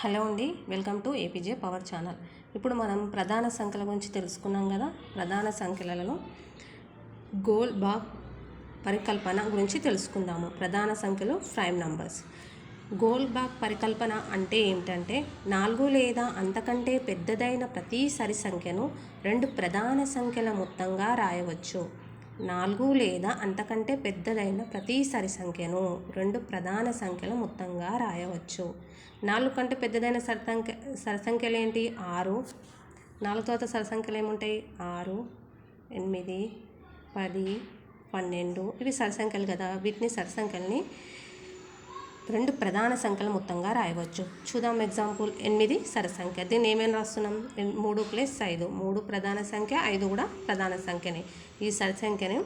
Hello అండి welcome to APJ power channel. ఇప్పుడు మనం ప్రధాన సంఖ్యల గురించి తెలుసుకున్నాం కదా ప్రధాన సంఖ్యలలో గోల్ బాగ్ పరికల్పన గురించి తెలుసుకుందాము. ప్రధాన సంఖ్యలు ప్రైమ్ నంబర్స్. గోల్ బాగ్ పరికల్పన అంటే ఏమిటంటే నాలుగు లేదా అంతకంటే పెద్దదైన ప్రతి సరి సంఖ్యను రెండు ప్రధాన సంఖ్యల మొత్తంగా రాయవచ్చు. నాలుగు లేదా అంతకంటే పెద్దదైన ప్రతి సరి సంఖ్యను రెండు ప్రధాన సంఖ్యల మొత్తంగా రాయవచ్చు. నాలుగు కంటే పెద్దదైన సరసంఖ్య సరసంఖ్యలు ఏంటి ఆరు. నాలుగు తర్వాత సరిసంఖ్యలు ఏముంటాయి? ఆరు ఎనిమిది పది పన్నెండు. ఇవి సరిసంఖ్యలు కదా. వీటిని సరిసంఖ్యల్ని రెండు ప్రధాన సంఖ్యలు మొత్తంగా రాయవచ్చు. చూద్దాం ఎగ్జాంపుల్ ఎనిమిది సరసంఖ్య దీన్ని ఏమేమి రాస్తున్నాం? మూడు ప్లస్ ఐదు. మూడు ప్రధాన సంఖ్య ఐదు కూడా ప్రధాన సంఖ్యనే. ఈ సరసంఖ్యను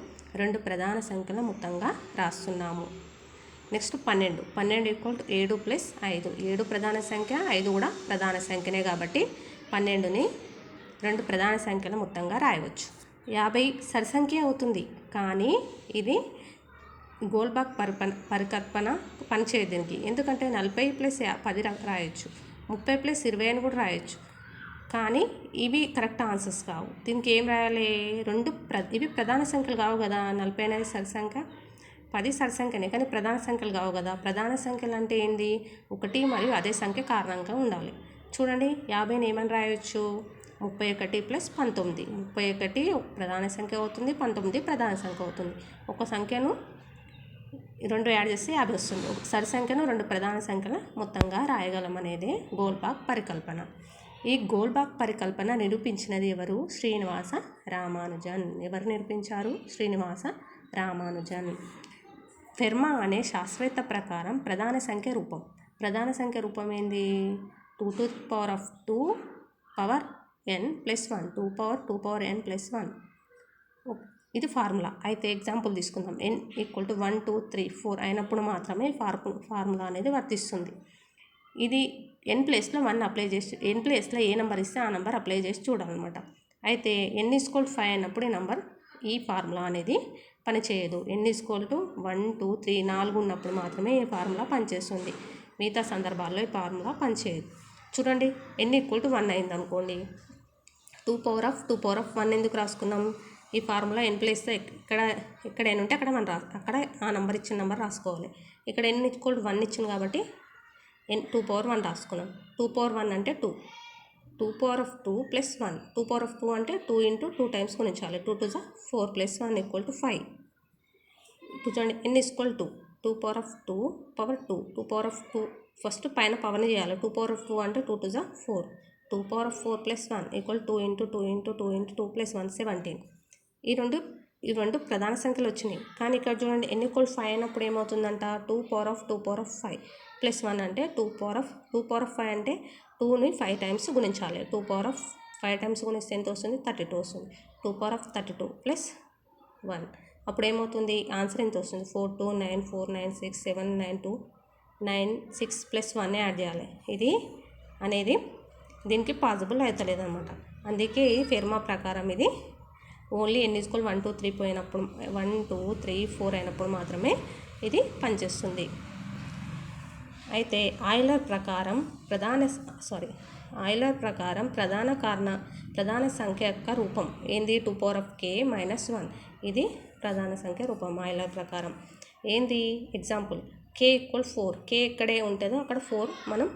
రెండు ప్రధాన సంఖ్యల మొత్తంగా రాస్తున్నాము. నెక్స్ట్ పన్నెండు. పన్నెండు ఈక్వల్ టు ఏడు ప్లస్ ఐదు. ఏడు ప్రధాన సంఖ్య ఐదు కూడా ప్రధాన సంఖ్యనే కాబట్టి పన్నెండుని రెండు ప్రధాన సంఖ్యల మొత్తంగా రాయవచ్చు. యాభై సరసంఖ్య అవుతుంది. కానీ ఇది గోల్బాగ్ పరిప పరికల్పన పనిచేయదు దీనికి. ఎందుకంటే నలభై ప్లస్ యా- పది రాయొచ్చు. ముప్పై ప్లస్ ఇరవై అని కూడా రాయొచ్చు. కానీ ఇవి కరెక్ట్ ఆన్సర్స్ కావు. దీనికి ఏం రాయాలి? రెండు ప్ర ఇవి ప్రధాన సంఖ్యలు కావు కదా. నలభై అనేది సరి సంఖ్య పది సరి సంఖ్యనే కానీ ప్రధాన సంఖ్యలు కావు కదా. ప్రధాన సంఖ్యలు అంటే ఏంది? ఒకటి మరియు అదే సంఖ్య కారణంగా ఉండాలి. చూడండి. యాభైని ఏమని రాయొచ్చు? ముప్పై ఒకటి ప్లస్ పంతొమ్మిది. ముప్పై ఒకటి ప్రధాన సంఖ్య అవుతుంది పంతొమ్మిది ప్రధాన సంఖ్య అవుతుంది. ఒక సంఖ్యను రెండు యాడ్ చేస్తే యాభై వస్తుంది. సరి సంఖ్యను రెండు ప్రధాన సంఖ్యల మొత్తంగా రాయగలం అనేది గోల్బాగ్ పరికల్పన. ఈ గోల్బాగ్ పరికల్పన నిరూపించినది ఎవరు? శ్రీనివాస రామానుజన్. ఎవరు నిరూపించారు? శ్రీనివాస రామానుజన్. ఫెర్మా అనే శాస్త్రవేత్త ప్రకారం ప్రధాన సంఖ్య రూపం. ప్రధాన సంఖ్య రూపం ఏంది? Two to power of two power N plus one. Two power two power N plus one. ఇది ఫార్ములా. అయితే ఎగ్జాంపుల్ తీసుకుందాం. N equal to one two three four అయినప్పుడు మాత్రమే ఫార్ము ఫార్ములా అనేది వర్తిస్తుంది. ఇది ఎన్ ప్లేస్లో వన్ అప్లై చేసి ఎన్ ప్లేస్లో ఏ నెంబర్ ఇస్తే ఆ నెంబర్ అప్లై చేసి చూడాలన్నమాట. అయితే ఎన్ ఈస్కోల్ ఫైవ్ అయినప్పుడు ఈ నెంబర్ ఈ ఫార్ములా అనేది పనిచేయదు. N equal to one two three నాలుగు ఉన్నప్పుడు మాత్రమే ఈ ఫార్ములా పనిచేస్తుంది. మిగతా సందర్భాల్లో ఈ ఫార్ములా పనిచేయదు. చూడండి ఎన్ ఈక్వల్ టు వన్ అయింది అనుకోండి two power of two power of one ఎందుకు రాసుకున్నాం? ఈ ఫార్ములా ఎన్ ప్లేస్తో ఎక్కడ ఎక్కడ ఎన్ ఉంటే అక్కడ మనం రా అక్కడ ఆ నెంబర్ ఇచ్చిన నెంబర్ రాసుకోవాలి. ఇక్కడ ఎన్ ఈక్వల్ వన్ ఇచ్చింది కాబట్టి ఎన్ టూ పవర్ వన్ రాసుకున్నాం. టూ పవర్ వన్ అంటే two. Two power of two plus one. Two power of two అంటే టూ ఇంటూ టూ టైమ్స్ గుణించాలి. టూ టూ జా four plus one equal to five. ఇప్పుడు చూడండి N equal two two. Power of two power two. Two power of two first పైన పవర్ని చేయాలి. Two power of two అంటే two two జా four. Two power of four plus one equal two into two into two into two plus one seventeen. ఈ రెండు ఈ రెండు ప్రధాన సంఖ్యలు వచ్చినాయి. కానీ ఇక్కడ చూడండి ఎన్ని కోల్ ఫైవ్ అయినప్పుడు ఏమవుతుందంట? Two power of two power of five plus one అంటే two power of two power of five అంటే టూని ఫైవ్ టైమ్స్ గుణించాలి. Two power of five times గుణిస్తే ఎంత వస్తుంది? థర్టీ టూ వస్తుంది. Two power of thirty two plus one అప్పుడు ఏమవుతుంది? ఆన్సర్ ఎంత వస్తుంది? Four two nine four nine six seven nine two nine six plus one add చేయాలి. ఇది అనేది దీనికి పాసిబుల్ అవుతలేదు అనమాట అందుకే ఈ ఫెర్మా ప్రకారం ఇది only N equal one two three పోయినప్పుడు వన్ టూ త్రీ ఫోర్ అయినప్పుడు మాత్రమే ఇది పనిచేస్తుంది. అయితే ఆయిలర్ ప్రకారం ప్రధాన సారీ ఆయిలర్ ప్రకారం ప్రధాన కారణ ప్రధాన సంఖ్య యొక్క రూపం. ఏంది? Two power of K minus one ఇది ప్రధాన సంఖ్య రూపం ఆయిలర్ ప్రకారం. ఏంది? Example K equal four K ఎక్కడే ఉంటుందో అక్కడ ఫోర్ మనం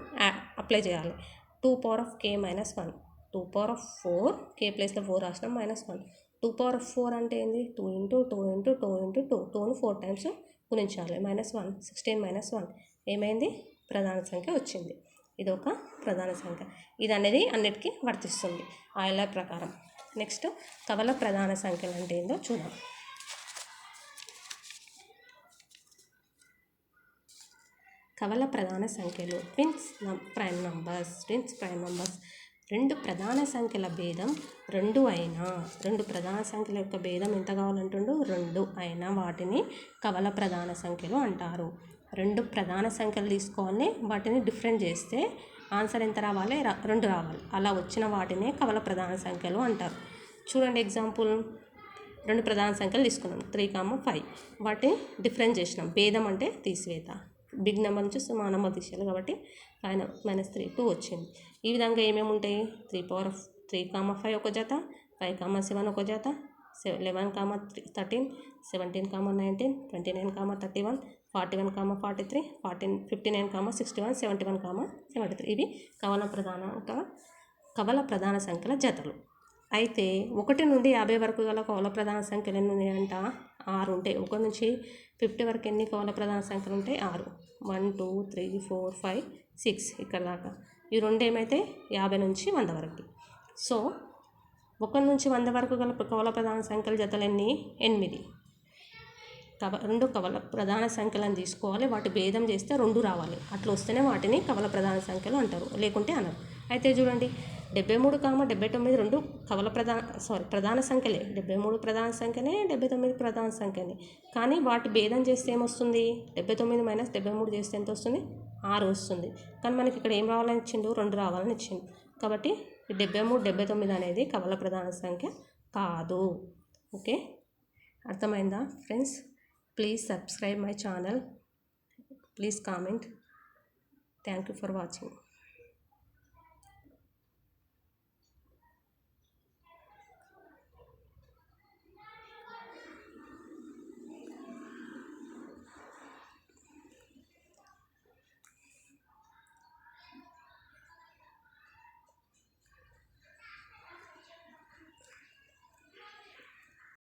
అప్లై చేయాలి. Two power of K minus one two power of four K ప్లేస్లో four రాసినాం minus one two power of four అంటే ఏంది? Two into two into two into two. టూను four times గుణించాలి. Minus one sixteen minus one. ఏమైంది? ప్రధాన సంఖ్య వచ్చింది. ఇది ఒక ప్రధాన సంఖ్య. ఇది అనేది అన్నిటికీ వర్తిస్తుంది. ఆయుల ప్రకారం? నెక్స్ట్ కవల ప్రధాన సంఖ్యలు అంటే ఏందో చూద్దాం. కవల ప్రధాన సంఖ్యలు. Twins prime numbers twins prime numbers. రెండు ప్రధాన సంఖ్యల భేదం రెండు అయినా. రెండు ప్రధాన సంఖ్యల యొక్క భేదం ఎంత కావాలంటుండో? రెండు అయినా. వాటిని కవల ప్రధాన సంఖ్యలు అంటారు. రెండు ప్రధాన సంఖ్యలు తీసుకోవాలి వాటిని డిఫరెంట్ చేస్తే ఆన్సర్ ఎంత రావాలి? రెండు రావాలి. అలా వచ్చిన వాటినే కవల ప్రధాన సంఖ్యలు అంటారు. చూడండి ఎగ్జాంపుల్. రెండు ప్రధాన సంఖ్యలు తీసుకున్నాం. Three comma five. వాటిని డిఫరెన్స్ చేసినాం. భేదం అంటే తీసివేత. బిగ్ నెంబర్ నుంచి స్మాల్ నెంబర్ తీసేయాలి కాబట్టి ఆయన మైనస్ త్రీ టూ వచ్చింది. ఈ విధంగా ఏమేమి ఉంటాయి? Three power three comma five ఒక జత ఫైవ్ కామా సెవెన్ ఒక జత eleven comma three thirteen seventeen comma nineteen twenty nine comma thirty one forty one comma forty three forty fifty nine comma sixty one seventy one comma seventy three. ఇవి కవల ప్రధాన కవల ప్రధాన సంఖ్యల జతలు. అయితే ఒకటి నుండి యాభై వరకు గల కవల ప్రధాన సంఖ్యలు ఎన్ని ఉన్నాయంట? ఆరు ఉంటాయి. ఒక నుంచి ఫిఫ్టీ వరకు ఎన్ని కవల ప్రధాన సంఖ్యలు ఉంటాయి? ఆరు. One two three four five six ఇక్కడ దాకా. ఈ రెండు ఏమైతే? యాభై నుంచి వంద వరకు. సో ఒకటి నుంచి వంద వరకు గల కవల ప్రధాన సంఖ్యల జతలు ఎన్ని? ఎనిమిది. కవ రెండు కవల ప్రధాన సంఖ్యలను తీసుకోవాలి. వాటి భేదం చేస్తే రెండు రావాలి. అట్లా వస్తేనే వాటిని కవల ప్రధాన సంఖ్యలు అంటారు. లేకుంటే అనరు. అయితే చూడండి డెబ్బై మూడు కామ డెబ్బై తొమ్మిది రెండు కవల ప్రధాన సారీ ప్రధాన సంఖ్యలే. డెబ్బై మూడు ప్రధాన సంఖ్యనే డెబ్బై తొమ్మిది ప్రధాన సంఖ్యనే. కానీ వాటి భేదం చేస్తే ఏమొస్తుంది? డెబ్బై తొమ్మిది మైనస్ డెబ్బై మూడు చేస్తే ఎంత వస్తుంది ఆరు వస్తుంది. కానీ మనకి ఇక్కడ ఏం రావాలని ఇచ్చిండు? రెండు రావాలని ఇచ్చిండు. కాబట్టి డెబ్బై మూడు డెబ్బై తొమ్మిది అనేది కవల ప్రధాన సంఖ్య కాదు. ఓకే? అర్థమైందా friends? Please subscribe my channel. Please comment. Thank you for watching.